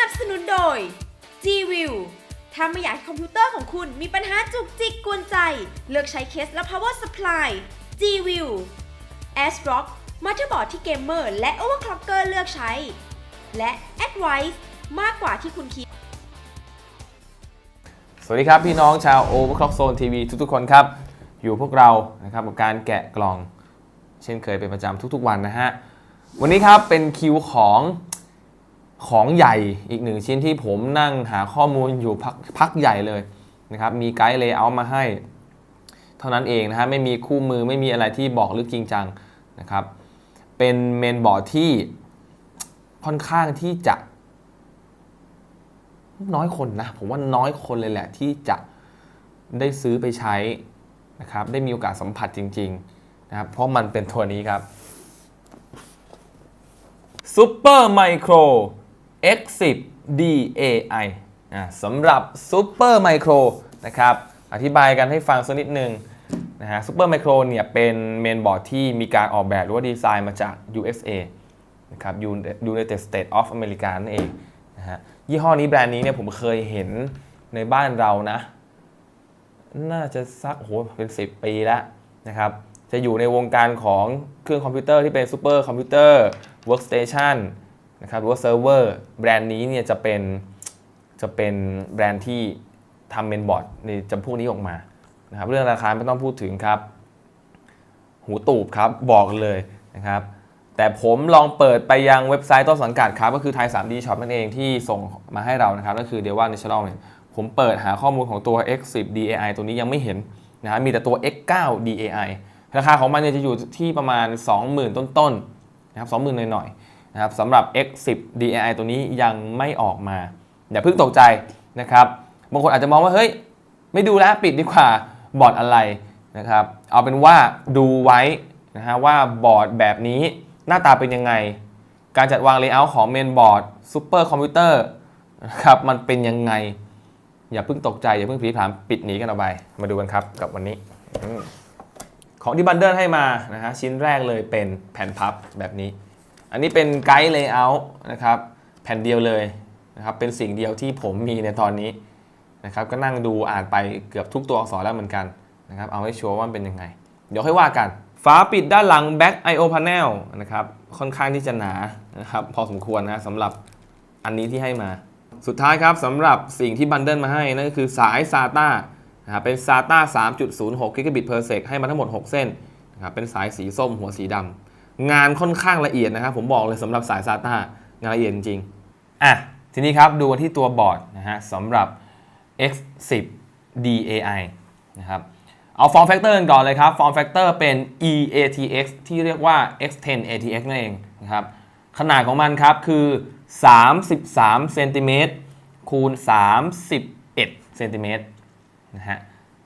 นับสนุนโดย G-View ถ้าไม่อยากให้คอมพิวเตอร์ของคุณมีปัญหาจุกจิกกวนใจ เลือกใช้เคสและ power supply G-View ASRock มาเตอร์บอร์ดที่เกมเมอร์และ overclocker เลือกใช้ และ Advice มากกว่าที่คุณคิด สวัสดีครับ พี่น้องชาว Overclock Zone TV ทุกๆ คนครับ อยู่พวกเรานะครับกับการแกะกล่อง เช่นเคยเป็นประจำทุกๆ วันนะฮะ วันนี้ครับเป็นคิวของ ของใหญ่อีกหนึ่งชิ้นที่ผมนั่งหาข้อมูลอยู่พักพักใหญ่เลยนะครับ มีไกด์เลเยอร์มาให้ เท่านั้นเองนะฮะไม่มีคู่มือไม่มีอะไรที่บอกลึกจริงจังนะครับ เป็นเมนบอร์ดที่ค่อนข้างที่จะ น้อยคนนะ ผมว่าน้อยคนเลยแหละที่จะได้ซื้อไปใช้นะครับ ได้มีโอกาสสัมผัสจริง ๆ นะครับ เพราะมันเป็นตัวนี้ครับ Super Micro X10 DAI อ่าสำหรับ Super Micro นะครับ อธิบายกันให้ฟังสักนิดนึงนะฮะ Super Micro เนี่ยเป็นเมนบอร์ดที่มีการออกแบบหรือว่าดีไซน์มาจาก USA นะครับ United States of America นั่นเองนะฮะ ยี่ห้อนี้แบรนด์นี้เนี่ยผมเคยเห็นในบ้านเรานะ น่าจะสักโหเป็น 10 ปีแล้วนะครับ จะอยู่ในวงการของเครื่องคอมพิวเตอร์ที่เป็นซูเปอร์คอมพิวเตอร์เวิร์กสเตชัน นะครับหรือว่าเซิร์ฟเวอร์แบรนด์นี้เนี่ยจะเป็นจะเป็นแบรนด์ที่ทำเมนบอร์ดในจำพวกนี้ออกมานะครับเรื่องราคาไม่ต้องพูดถึงครับ หูตูบครับบอกเลยนะครับแต่ผมลองเปิดไปยังเว็บไซต์ต้นสังกัดครับ ก็คือไทย 3D Shop นั่นเองที่ส่งมาให้เรานะครับก็คือ d e w a National เนี่ยผมเปิดหาข้อมูลของตัว X10 DAI ตัวนี้ยังไม่เห็นนะครับมีแต่ตัว X9 DAI ราคาของมันเนี่ยจะอยู่ที่ประมาณ 20,000 ต้นๆนะครับ20,000 หน่อยๆ นะครับสำหรับ X10 DAI ตัวนี้ยังไม่ออกมา อย่าเพิ่งตกใจนะครับบางคนอาจจะมองว่าเฮ้ยไม่ดูแล้วปิดดีกว่าบอร์ดอะไรนะครับเอาเป็นว่าดูไว้นะฮะว่าบอร์ดแบบนี้หน้าตาเป็นยังไง การจัดวางเลเยอร์ของเมนบอร์ดซูเปอร์คอมพิวเตอร์นะครับมันเป็นยังไง อย่าเพิ่งตกใจอย่าเพิ่งผีผามปิดหนีกันออกไป มาดูกันครับกับวันนี้ของที่บันเดิลให้มานะฮะชิ้นแรกเลยเป็นแผ่นพับแบบนี้ อันนี้เป็นไกด์เลเยอร์นะครับแผ่นเดียวเลยนะครับเป็นสิ่งเดียวที่ผมมีในตอนนี้นะครับก็นั่งดูอ่านไปเกือบทุกตัวอักษรแล้วเหมือนกันนะครับเอาให้ชัวร์ว่ามันเป็นยังไง เดี๋ยวค่อยว่ากันฝาปิดด้านหลัง Back I/O Panel นะครับค่อนข้างที่จะหนานะครับพอสมควรนะสำหรับอันนี้ที่ให้มา สุดท้ายครับสำหรับสิ่งที่บันเดิลมาให้นั่นก็คือสาย SATA นะครับเป็น SATA 3.06 Gigabit per sec ให้มาทั้งหมด 6 เส้นนะครับเป็นสายสีส้มหัวสีดำ งานค่อนข้างละเอียดนะครับ ผมบอกเลยสำหรับสาย SATA งานละเอียดจริงอะทีนี้ครับดูที่ตัวบอร์ดนะฮะสำหรับ X10 DAI นะครับเอา form factor กันก่อนเลยครับ form factor เป็น EATX ที่เรียกว่า X10 ATX นั่นเองนะครับขนาดของมันครับคือ 33เซนติเมตรคูณ 31เซนติเมตรนะฮะ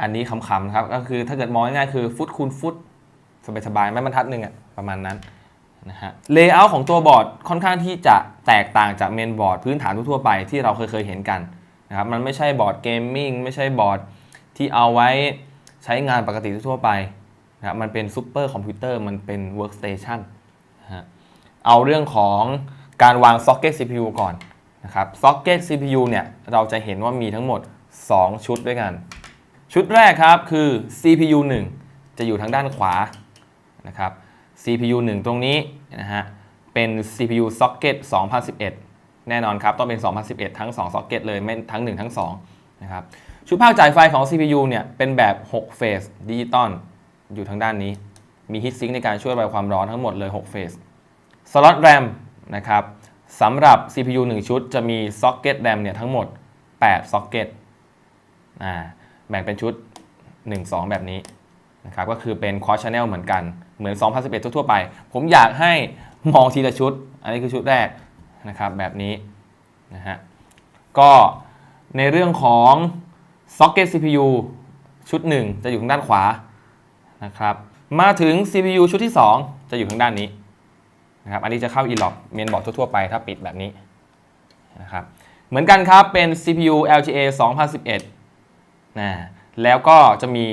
อันนี้คำๆครับก็คือถ้าเกิดมองง่ายๆคือฟุตคูณฟุตสบายๆไม่บรรทัดหนึ่งอะ ประมาณนั้นนะฮะเลเยอร์ของตัวบอร์ดค่อนข้างที่จะแตกต่างจากเมนบอร์ดพื้นฐานทั่วไปที่เราเคยเคยเห็นกันนะครับมันไม่ใช่บอร์ดเกมมิ่งไม่ใช่บอร์ดที่เอาไว้ใช้งานปกติทั่วไปนะครับมันเป็นซูเปอร์คอมพิวเตอร์มันเป็นเวิร์กสเตชันนะฮะเอาเรื่องของการวางซ็อกเก็ต CPU ก่อนนะครับซ็อกเก็ต CPU เนี่ยเราจะเห็นว่ามีทั้งหมด 2 ชุดด้วยกัน ชุดแรกครับคือ CPU 1 จะอยู่ทางด้านขวานะครับ CPU 1 ตรงนี้นะฮะ เป็น CPU socket 2011 แน่นอนครับ ต้องเป็น 2011 ทั้ง 2 socket เลยไม่ทั้ง 1 ทั้ง2นะครับ ชุดภาคจ่ายไฟของ CPU เนี่ยเป็นแบบ 6 เฟสดิจิตอลอยู่ทางด้านนี้ มีฮีทซิงในการช่วยระบายความร้อนทั้งหมดเลย 6 เฟส สล็อต RAM นะครับสำหรับ CPU 1 ชุดจะมี socket RAM เนี่ยทั้งหมด8 socket อ่าแบ่งเป็นชุด 1 2 แบบนี้ นะครับก็คือเป็น quad channel เหมือนกันเหมือน 2011 ทั่วๆไป ผมอยากให้มองทีละชุด อันนี้คือชุดแรกนะครับแบบนี้นะฮะก็ในเรื่องของ socket CPU ชุด 1 จะอยู่ทางด้านขวานะครับมาถึง CPU ชุดที่ 2 จะอยู่ทางด้านนี้นะครับอันนี้จะเข้า e-log เมนบอร์ดทั่วๆไปถ้าปิดแบบนี้นะครับเหมือนกันครับเป็น CPU LGA 2011นะแล้วก็จะมี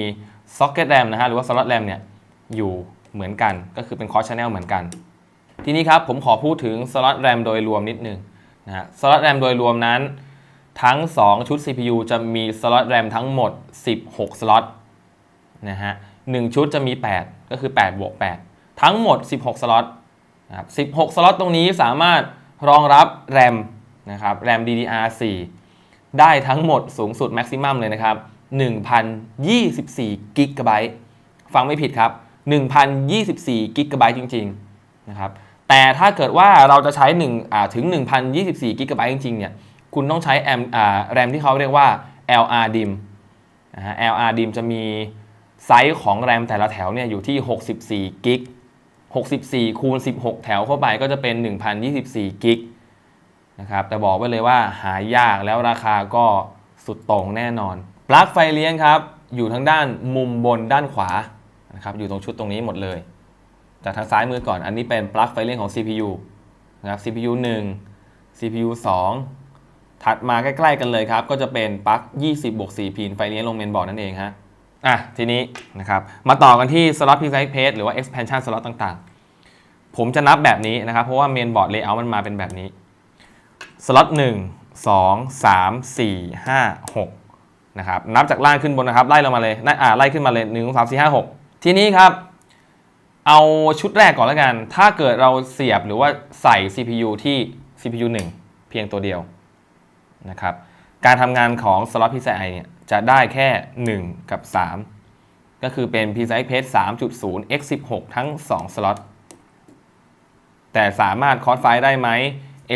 socket RAM นะฮะหรือว่า slot RAM เนี่ยอยู่เหมือนกันก็คือเป็น cross channel เหมือนกัน ทีนี้ครับผมขอพูดถึง slot RAM โดยรวมนิดนึงนะฮะสล็อตแรมโดยรวมนั้นทั้ง 2 ชุด CPU จะมีสล็อตแรมทั้งหมด 16 สล็อตนะฮะหนึ่งชุดจะมี 8 ก็คือ 8 บวก 8 ทั้งหมด 16 สล็อตนะครับ16 สล็อตตรงนี้สามารถรองรับแรมนะครับแรม DDR4 ได้ทั้งหมดสูงสุดแม็กซิมัมเลยนะครับ 1,024กิกะไบต์ฟังไม่ผิดครับ1,024กิกะไบต์จริงๆนะครับแต่ถ้าเกิดว่าเราจะใช้1อ่าถึง 1,024กิกะไบต์จริงๆเนี่ยคุณต้องใช้แอมอ่าแรมที่เขาเรียกว่า LRDIMM นะฮะ LRDIMM จะมีไซส์ของแรมแต่ละแถวเนี่ยอยู่ที่ 64กิก64 คูณ 16 แถวเข้าไปก็จะเป็น 1,024กิกนะครับแต่บอกไว้เลยว่าหายากแล้วราคาก็สุดโต่งแน่นอน ปลั๊กไฟเลี้ยงครับอยู่ทางด้านมุมบนด้านขวานะครับอยู่ตรงชุดตรงนี้หมดเลย จากทางซ้ายมือก่อนอันนี้เป็นปลั๊กไฟเลี้ยงของ CPU นะครับ CPU 1 CPU 2 ถัดมาใกล้ๆกันเลยครับ ก็จะเป็นปลั๊ก20บวก4พินไฟเลี้ยงลงเมนบอร์ดนั่นเองฮะอะทีนี้นะครับมาต่อกันที่สล็อต PCI Page หรือว่า expansion slot ต่างๆ ผมจะนับแบบนี้นะครับ เพราะว่าเมนบอร์ด layout มันมาเป็นแบบนี้สล็อต1 2 3 4 5 6 นะครับนับจากล่างขึ้นบนนะครับไล่ลงมาเลยน่อ่าไล่ขึ้นมาเลย1 2 3 4 5 6ทีนี้ครับ เอาชุดแรกก่อนแล้วกัน ถ้าเกิดเราเสียบหรือว่าใส่ CPU ที่ CPU 1 เพียงตัวเดียวนะครับการทำงานของ slot PCI เนี่ยจะได้แค่ 1 กับ 3 ก็คือเป็น PCI Express 3.0 x 16ทั้ง 2 สล็อต แต่สามารถคอร์สไฟได้ไหม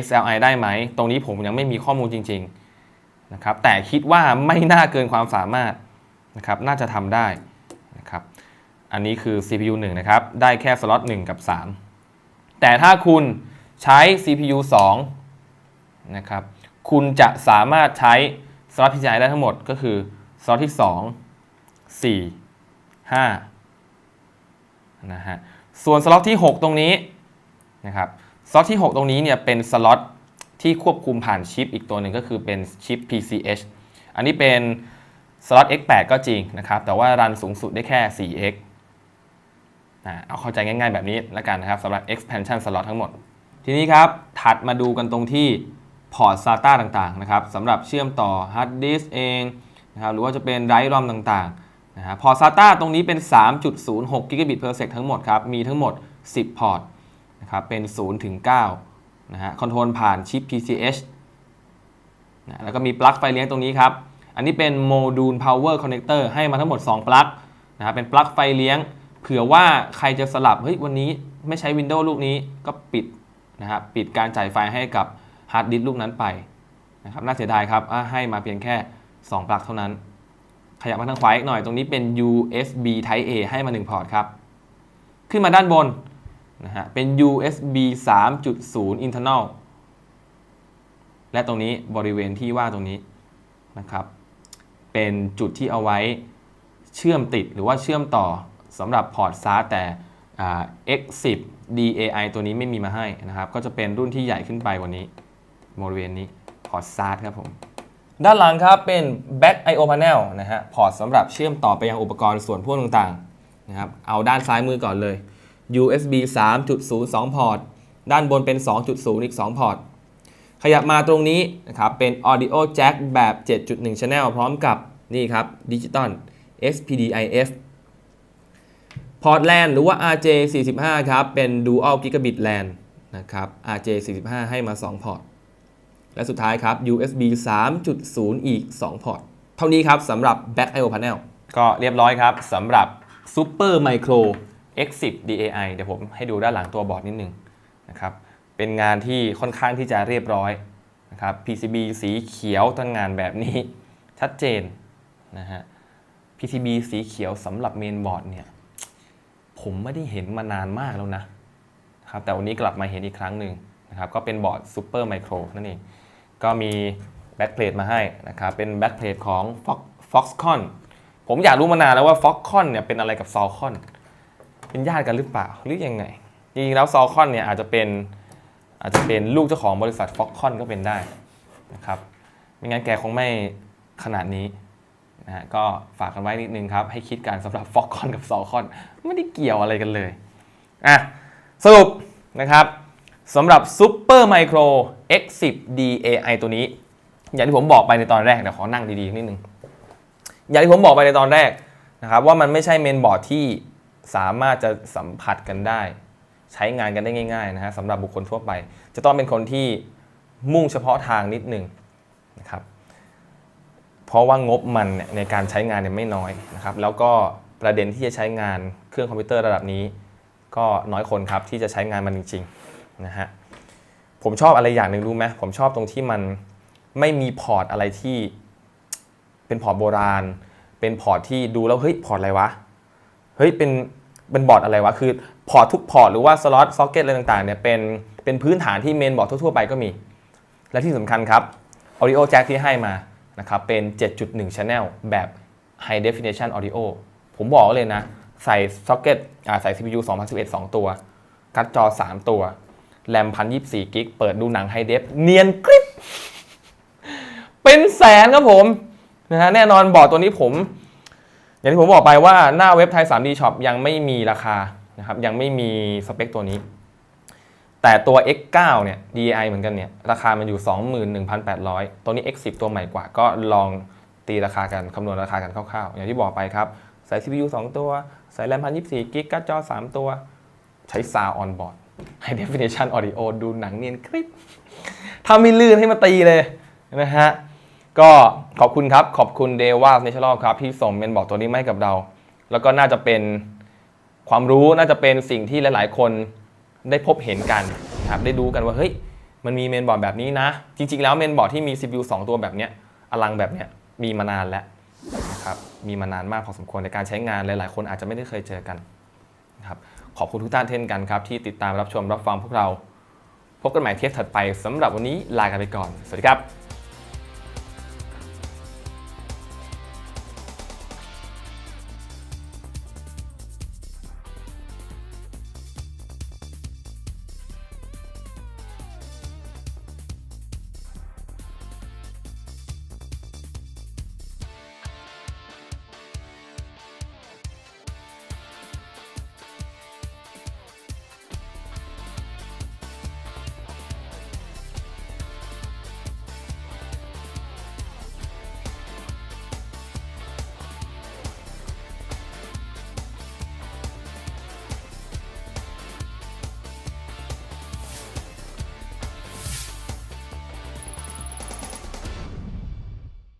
XLI ได้ไหม ตรงนี้ผมยังไม่มีข้อมูลจริง ๆ นะครับแต่คิดว่าไม่น่าเกินความสามารถนะครับน่าจะทำได้นะครับอันนี้คือ CPU 1 นะครับ ได้แค่สล็อต1กับ 3 แต่ถ้าคุณใช้ CPU 2นะครับคุณจะสามารถใช้สล็อต PCI ได้ทั้งหมดก็คือสล็อตที่ 2 4 5นะฮะส่วนสล็อตที่ 6 ตรงนี้นะครับสล็อตที่ 6 ตรงนี้เนี่ยเป็นสล็อต ที่ควบคุมผ่านชิปอีกตัวหนึ่งก็คือเป็นชิป PCH อันนี้เป็นสล็อต X8 ก็จริงนะครับ แต่ว่ารันสูงสุดได้แค่ 4x นะเอาเข้าใจง่ายๆแบบนี้แล้วกันนะครับสำหรับ expansion slot ทั้งหมด ทีนี้ครับ ถัดมาดูกันตรงที่พอร์ต SATA ต่างๆนะครับสำหรับเชื่อมต่อ hard disk เองนะครับหรือว่าจะเป็น drive ROM ต่างๆนะฮะพอร์ต SATA ตรงนี้เป็น 3.06 gigabit per sec ทั้งหมดครับ มีทั้งหมด 10 พอร์ตนะครับเป็น 0 ถึง 9 นะฮะคอนโทรลผ่านชิป PCH นะแล้วก็มีปลั๊กไฟเลี้ยงตรงนี้ครับ อันนี้เป็นโมดูล power connector ให้มาทั้งหมด 2 ปลั๊กนะครับเป็นปลั๊กไฟเลี้ยง เผื่อว่าใครจะสลับ เฮ้ย วันนี้ไม่ใช้ Windows ลูกนี้ก็ปิดนะครับปิดการจ่ายไฟให้กับฮาร์ดดิสก์ลูกนั้นไปนะครับน่าเสียดายครับให้มาเพียงแค่ 2 ปลั๊กเท่านั้น ขยับมาทางขวาอีกหน่อย ตรงนี้เป็น USB Type A ให้มา 1 พอร์ตครับ ขึ้นมาด้านบน นะฮะเป็น USB 3.0 internal และตรงนี้บริเวณที่ว่าตรงนี้นะครับ เป็นจุดที่เอาไว้เชื่อมติดหรือว่าเชื่อมต่อสำหรับพอร์ตซาร์แต่ X10 DAI ตัวนี้ไม่มีมาให้นะครับ ก็จะเป็นรุ่นที่ใหญ่ขึ้นไปกว่านี้บริเวณนี้พอร์ตซาร์ครับผมด้านหลังครับเป็น Back I/O Panel นะฮะพอร์ตสำหรับเชื่อมต่อไปยังอุปกรณ์ส่วนพวกต่างๆนะครับเอาด้านซ้ายมือก่อนเลย USB 3.0 2 พอร์ต ด้านบนเป็น 2.0 อีก 2 พอร์ต ขยับมาตรงนี้นะครับ เป็น Audio Jack แบบ 7.1 Channel พร้อมกับนี่ครับ Digital SPDIF พอร์ต LAN หรือว่า RJ45 ครับ เป็น Dual Gigabit LAN นะครับ RJ45 ให้มา 2 พอร์ต และสุดท้ายครับ USB 3.0 อีก 2 พอร์ต เท่านี้ครับสำหรับ Back I/O Panel ก็เรียบร้อยครับสำหรับ Super Micro X10 DAI เดี๋ยวผมให้ดูด้านหลังตัวบอร์ดนิดนึงนะครับเป็นงานที่ค่อนข้างที่จะเรียบร้อยนะครับ PCB สีเขียวทั้งงานแบบนี้ชัดเจนนะฮะ PCB สีเขียวสำหรับเมนบอร์ดเนี่ยผมไม่ได้เห็นมานานมากแล้วนะครับแต่วันนี้กลับมาเห็นอีกครั้งหนึ่งนะครับก็เป็นบอร์ด Super Micro นั่นเองก็มีแบ็กเพลทมาให้นะครับเป็นแบ็กเพลทของ Fox Foxconn ผมอยากรู้มานานแล้วว่า Foxconn เนี่ยเป็นอะไรกับ Falcon เป็นญาติกันหรือเปล่าหรือยังไง จริงๆแล้ว Falcon เนี่ยอาจจะเป็นอาจจะเป็นลูกเจ้าของบริษัท Foxconn ก็เป็นได้นะครับไม่งั้นแกคงไม่ขนาดนี้นะฮะก็ฝากกันไว้นิดนึงครับ ให้คิดการสำหรับ Foxconn กับ Falcon ไม่ได้เกี่ยวอะไรกันเลยอะสรุปนะครับสำหรับ Super Micro X10 DAI ตัวนี้ อย่างที่ผมบอกไปในตอนแรกเดี๋ยวขอนั่งดีๆนิดนึงอย่างที่ผมบอกไปในตอนแรกนะครับว่ามันไม่ใช่เมนบอร์ดที่ สามารถจะสัมผัสกันได้ ใช้งานกันได้ง่ายๆนะฮะสำหรับบุคคลทั่วไป จะต้องเป็นคนที่มุ่งเฉพาะทางนิดนึงนะครับเพราะว่างบมันเนี่ยในการใช้งานเนี่ยไม่น้อยนะครับแล้วก็ประเด็นที่จะใช้งานเครื่องคอมพิวเตอร์ระดับนี้ ก็น้อยคนครับที่จะใช้งานมันจริงๆนะฮะผมชอบอะไรอย่างหนึ่งรู้ไหมผมชอบตรงที่มันไม่มีพอร์ตอะไรที่เป็นพอร์ตโบราณ เป็นพอร์ตที่ดูแล้วเฮ้ยพอร์ตอะไรวะ เฮ้ยเป็นเป็นบอร์ดอะไรวะ คือพอร์ตทุกพอร์ตหรือว่าสล็อตซ็อกเก็ตอะไรต่างๆเนี่ยเป็นเป็นพื้นฐานที่เมนบอร์ดทั่วๆไปก็มี และที่สำคัญครับ Audio Jack ที่ให้มานะครับเป็น 7.1 Channel แบบ High Definition Audio ผมบอกเลยนะ ใส่ซ็อกเก็ตใส่ CPU 2011 2 ตัวการ์ดจอ 3 ตัว แรม 1,024 กิก เปิดดูหนังไฮเดฟเนียนกริปเป็นแสนครับผมนะฮะแน่นอนบอร์ดตัวนี้ผม อย่างที่ผมบอกไปว่าหน้าเว็บไทย 3D Shop ยังไม่มีราคานะครับยังไม่มีสเปคตัวนี้ แต่ตัว X9 เนี่ย DI เหมือนกันเนี่ย ราคามันอยู่ 21,800 ตัวนี้ X10 ตัวใหม่กว่าก็ลองตีราคากันคำนวณราคากันคร่าวๆ อย่างที่บอกไปครับใส่ CPU 2 ตัวใส่แรม124กิกการ์ดจอ 3 ตัว ใช้ Sound on board High Definition Audio ดูหนังเนียนคลิปถ้าไม่ลื่นให้มาตีเลยนะฮะ ก็ขอบคุณครับ ขอบคุณ d e v a n a t u r a l ครับที่ส่งเมนบอกตัวนี้มาให้กับเรา แล้วก็น่าจะเป็นความรู้น่าจะเป็นสิ่งที่หลาย ๆ คนได้พบเห็นกันนะครับได้ดูกันว่าเฮ้ยมันมีเมนบอร์ดแบบนี้นะ จริง ๆ แล้วเมนบอร์ดที่มี CPU 2 ตัวแบบเนี้ยอลังแบบเนี้ยมีมานานแล้วนะครับมีมานานมากพอสมควรในการใช้งานหลาย ๆ คนอาจจะไม่ได้เคยเจอกันนะครับขอบคุณทุกท่านเช่นกันครับ ที่ติดตามรับชมรับฟังพวกเรา พบกันใหม่เทปถัดไปสำหรับวันนี้ลากันไปก่อน สวัสดีครับ